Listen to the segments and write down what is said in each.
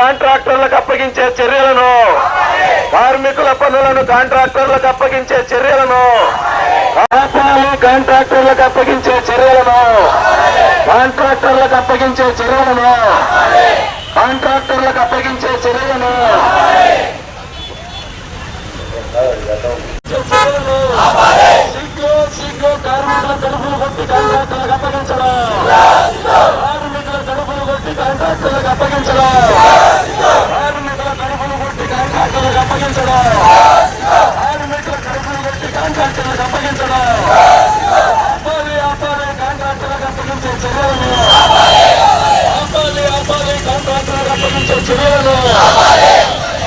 కాంట్రాక్టర్లకు అప్పగించే చర్యలను కార్మికుల పనులను కాంట్రాక్టర్లకు అప్పగించే చర్యలను ఆపాలి కాంట్రాక్టర్లకు అప్పగించే చర్యలను కాంట్రాక్టర్లకు అప్పగించే చర్యలను కాంట్రాక్టర్లకు అప్పగించే చర్యలను. సిగ్గు కార్మికుల కడుపులు కొట్టి కాంట్రాక్టర్లకు అప్పగించడం. కొట్టి కాంట్రాక్టర్లకు అప్పగించడం కార్మికుల కడుపులు కొట్టి కాంట్రాక్టర్లకు అప్పగించడం. కార్మికుల కడుపులు కొట్టి కాంట్రాక్టర్లకు అప్పగించడం. ఆపాలి ఆపాలి కాంట్రాక్టర్లకు అప్పగించే చర్యలను. ఆపాలి ఆపాలి కాంట్రాక్టర్లకు అప్పగించే చర్యలను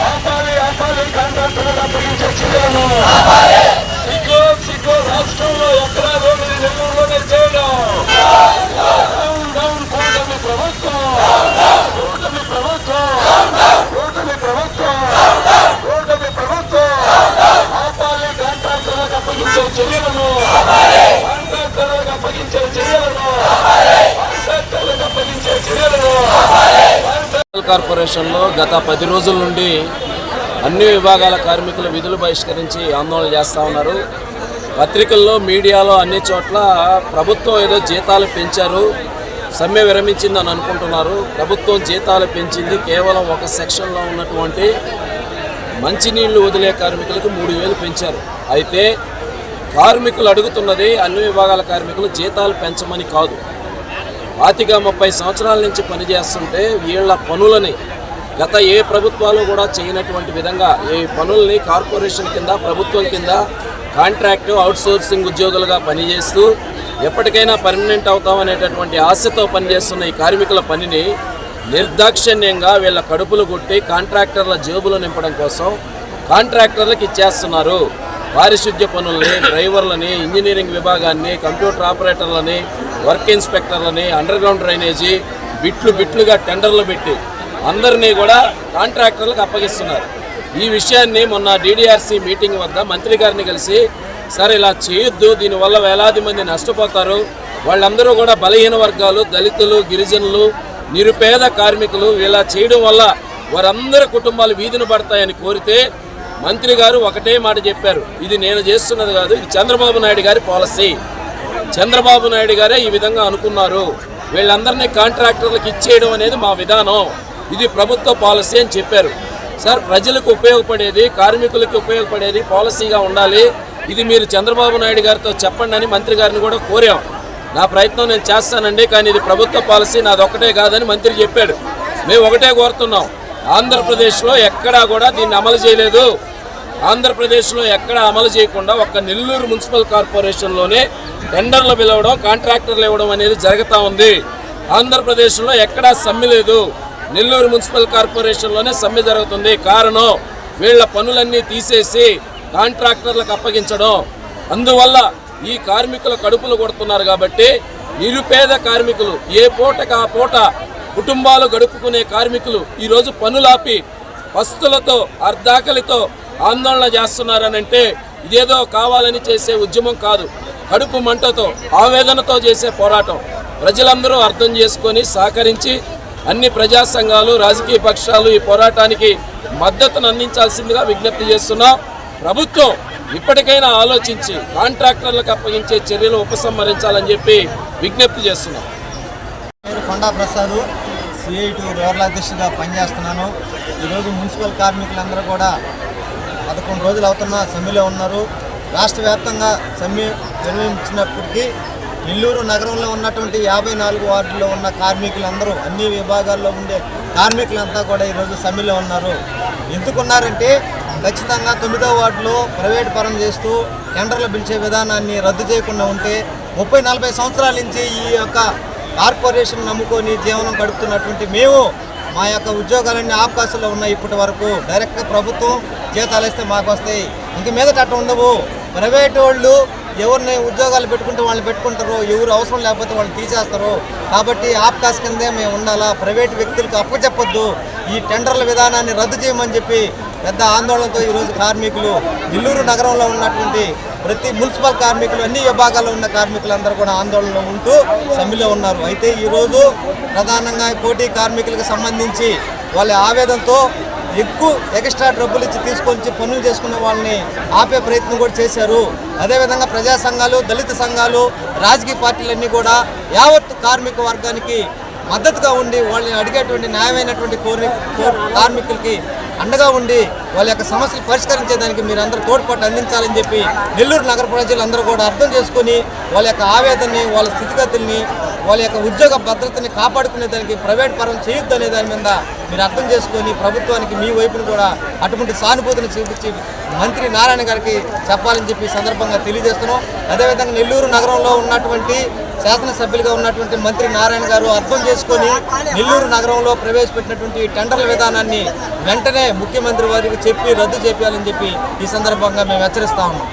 ఆపాలి ఆపాలి కాంట్రాక్టర్లకు అప్పగించే చర్యలను సిగ్గు సిగ్గు రాష్ట్రంలో ఎక్కడా లేని నెల్లూరులోనే చేయడం డౌన్ డౌన్ కూటమి ప్రభుత్వం కూటమి ప్రభుత్వం కూటమి ప్రభుత్వం కూటమి ప్రభుత్వం ఆపాలి కాంట్రాక్టర్లకు అప్పగించే చర్యలను కాంట్రాక్టర్లకు అప్పగించే చర్యలను కాంట్రాక్టర్లకు అప్పగించే చర్యలను మున్సిపల్ కార్పొరేషన్లో గత పది రోజుల నుండి అన్ని విభాగాల కార్మికులు విధులు బహిష్కరించి ఆందోళన చేస్తూ ఉన్నారు. పత్రికల్లో మీడియాలో అన్ని చోట్ల ప్రభుత్వం ఏదో జీతాలు పెంచారు సమ్మె విరమించిందని అనుకుంటున్నారు. ప్రభుత్వం జీతాలు పెంచింది కేవలం ఒక సెక్షన్లో ఉన్నటువంటి మంచినీళ్ళు వదిలే కార్మికులకు మూడు వేలు పెంచారు. అయితే కార్మికులు అడుగుతున్నది అన్ని విభాగాల కార్మికులు జీతాలు పెంచమని కాదు. పాతిక ముప్పై సంవత్సరాల నుంచి పనిచేస్తుంటే వీళ్ళ పనులని గత ఏ ప్రభుత్వాలు కూడా చేయనటువంటి విధంగా ఈ పనుల్ని కార్పొరేషన్ కింద ప్రభుత్వం కింద కాంట్రాక్ట్ అవుట్సోర్సింగ్ ఉద్యోగులుగా పనిచేస్తూ ఎప్పటికైనా పర్మనెంట్ అవుతామనేటటువంటి ఆశతో పనిచేస్తున్న ఈ కార్మికుల పనిని నిర్దాక్షిణ్యంగా వీళ్ళ కడుపులు కొట్టి కాంట్రాక్టర్ల జేబులు నింపడం కోసం కాంట్రాక్టర్లకు ఇచ్చేస్తున్నారు. పారిశుద్ధ్య పనుల్ని డ్రైవర్లని ఇంజనీరింగ్ విభాగాన్ని కంప్యూటర్ ఆపరేటర్లని వర్క్ ఇన్స్పెక్టర్లని అండర్ గ్రౌండ్ డ్రైనేజీ బిట్లు బిట్లుగా టెండర్లు పెట్టి అందరినీ కూడా కాంట్రాక్టర్లకు అప్పగిస్తున్నారు. ఈ విషయాన్ని మొన్న డీడీఆర్సీ మీటింగ్ వద్ద మంత్రి గారిని కలిసి సార్ ఇలా చేయొద్దు దీనివల్ల వేలాది మంది నష్టపోతారు. వాళ్ళందరూ కూడా బలహీన వర్గాలు దళితులు గిరిజనులు నిరుపేద కార్మికులు ఇలా చేయడం వల్ల వారందరి కుటుంబాలు వీధిని పడతాయని కోరితే మంత్రి గారు ఒకటే మాట చెప్పారు. ఇది నేను చేస్తున్నది కాదు ఇది చంద్రబాబు నాయుడు గారి పాలసీ. చంద్రబాబు నాయుడు గారే ఈ విధంగా అనుకున్నారు. వీళ్ళందరినీ కాంట్రాక్టర్లకు ఇచ్చేయడం అనేది మా విధానం. ఇది ప్రభుత్వ పాలసీ అని చెప్పారు. సార్ ప్రజలకు ఉపయోగపడేది కార్మికులకు ఉపయోగపడేది పాలసీగా ఉండాలి. ఇది మీరు చంద్రబాబు నాయుడు గారితో చెప్పండి అని మంత్రి గారిని కూడా కోరాం. నా ప్రయత్నం నేను చేస్తానండి కానీ ఇది ప్రభుత్వ పాలసీ నాది ఒకటే కాదని మంత్రి చెప్పాడు. మేము ఒకటే కోరుతున్నాం. ఆంధ్రప్రదేశ్లో ఎక్కడా కూడా దీన్ని అమలు చేయలేదు. ఆంధ్రప్రదేశ్లో ఎక్కడ అమలు చేయకుండా ఒక్క నెల్లూరు మున్సిపల్ కార్పొరేషన్లోనే టెండర్లు పిలవడం కాంట్రాక్టర్లు ఇవ్వడం అనేది జరుగుతూ ఉంది. ఆంధ్రప్రదేశ్లో ఎక్కడా సమ్మె లేదు. నెల్లూరు మున్సిపల్ కార్పొరేషన్లోనే సమ్మె జరుగుతుంది. కారణం వీళ్ళ పనులన్నీ తీసేసి కాంట్రాక్టర్లకు అప్పగించడం. అందువల్ల ఈ కార్మికుల కడుపులు కొడుతున్నారు కాబట్టి నిరుపేద కార్మికులు ఏ పూటకు ఆ పూట కుటుంబాలు గడుపుకునే కార్మికులు ఈరోజు పనులాపి పస్తులతో అర్ధాకలితో ఆందోళన చేస్తున్నారనంటే ఇదేదో కావాలని చేసే ఉద్యమం కాదు. కడుపు మంటతో ఆవేదనతో చేసే పోరాటం. ప్రజలందరూ అర్థం చేసుకొని సహకరించి అన్ని ప్రజా సంఘాలు రాజకీయ పక్షాలు ఈ పోరాటానికి మద్దతును అందించాల్సిందిగా విజ్ఞప్తి చేస్తున్నాం. ప్రభుత్వం ఇప్పటికైనా ఆలోచించి కాంట్రాక్టర్లకు అప్పగించే చర్యలు ఉపసంహరించాలని చెప్పి విజ్ఞప్తి చేస్తున్నాం. పేరు కొండా ప్రసాద్ సిఐటి రూరల్ అధ్యక్షుడిగా పనిచేస్తున్నాను. ఈరోజు మున్సిపల్ కార్మికులందరూ కూడా పదకొండు రోజులు అవుతున్న సమ్మెలో ఉన్నారు. రాష్ట్ర వ్యాప్తంగా సమ్మె నిర్వహించినప్పటికీ నెల్లూరు నగరంలో ఉన్నటువంటి యాభై నాలుగు వార్డుల్లో ఉన్న కార్మికులందరూ అన్ని విభాగాల్లో ఉండే కార్మికులంతా కూడా ఈరోజు సమ్మెలో ఉన్నారు. ఎందుకున్నారంటే ఖచ్చితంగా తొమ్మిదో వార్డులో ప్రైవేట్ పరం చేస్తూ టెండర్లు పిలిచే విధానాన్ని రద్దు చేయకుండా ఉంటే ముప్పై నలభై సంవత్సరాల నుంచి ఈ యొక్క కార్పొరేషన్ నమ్ముకొని జీవనం గడుపుతున్నటువంటి మేము మా యొక్క ఉద్యోగాలన్నీ ఆవకాశాలు ఉన్నాయి ఇప్పటి వరకు. డైరెక్ట్గా ప్రభుత్వం జీతాలు ఇస్తే మాకు వస్తాయి. ఇంక మీదట అట్ట ఉండవు. ప్రైవేట్ వాళ్ళు ఎవరిని ఉద్యోగాలు పెట్టుకుంటే వాళ్ళు పెట్టుకుంటారు. ఎవరు అవసరం లేకపోతే వాళ్ళు తీసేస్తారు. కాబట్టి ఆప్కాస్ కిందే మేము ఉండాలా? ప్రైవేట్ వ్యక్తులకు అప్పచెప్పొద్దు. ఈ టెండర్ల విధానాన్ని రద్దు చేయమని చెప్పి పెద్ద ఆందోళనతో ఈరోజు కార్మికులు నెల్లూరు నగరంలో ఉన్నటువంటి ప్రతి మున్సిపల్ కార్మికులు అన్ని విభాగాల్లో ఉన్న కార్మికులందరూ కూడా ఆందోళనలో ఉంటూ సమ్మెలో ఉన్నారు. అయితే ఈరోజు ప్రధానంగా పోటీ కార్మికులకు సంబంధించి వాళ్ళ ఆవేదనతో ఎక్కువ ఎక్స్ట్రా డబ్బులు ఇచ్చి తీసుకొచ్చి పనులు చేసుకున్న వాళ్ళని ఆపే ప్రయత్నం కూడా చేశారు. అదేవిధంగా ప్రజా సంఘాలు దళిత సంఘాలు రాజకీయ పార్టీలన్నీ కూడా యావత్ కార్మిక వర్గానికి మద్దతుగా ఉండి వాళ్ళని అడిగేటువంటి న్యాయమైనటువంటి కోరి కార్మికులకి అండగా ఉండి వాళ్ళ యొక్క సమస్యలు పరిష్కరించేదానికి మీరు అందరూ తోడ్పాటు అందించాలని చెప్పి నెల్లూరు నగర ప్రజలందరూ కూడా అర్థం చేసుకొని వాళ్ళ యొక్క ఆవేదనని వాళ్ళ స్థితిగతుల్ని వాళ్ళ యొక్క ఉద్యోగ భద్రతని కాపాడుకునే దానికి ప్రైవేట్ పరం చేయొద్దు అనే దాని మీద మీరు అర్థం చేసుకొని ప్రభుత్వానికి మీ వైపును కూడా అటువంటి సానుభూతిని చూపించి మంత్రి నారాయణ గారికి చెప్పాలని చెప్పి సందర్భంగా తెలియజేస్తున్నాం. అదేవిధంగా నెల్లూరు నగరంలో ఉన్నటువంటి శాసనసభ్యులుగా ఉన్నటువంటి మంత్రి నారాయణ గారు అర్థం చేసుకొని నెల్లూరు నగరంలో ప్రవేశపెట్టినటువంటి టెండర్ల విధానాన్ని వెంటనే ముఖ్యమంత్రి వారికి చెప్పి రద్దు చేయాలని చెప్పి ఈ సందర్భంగా మేము హెచ్చరిస్తా ఉన్నాం.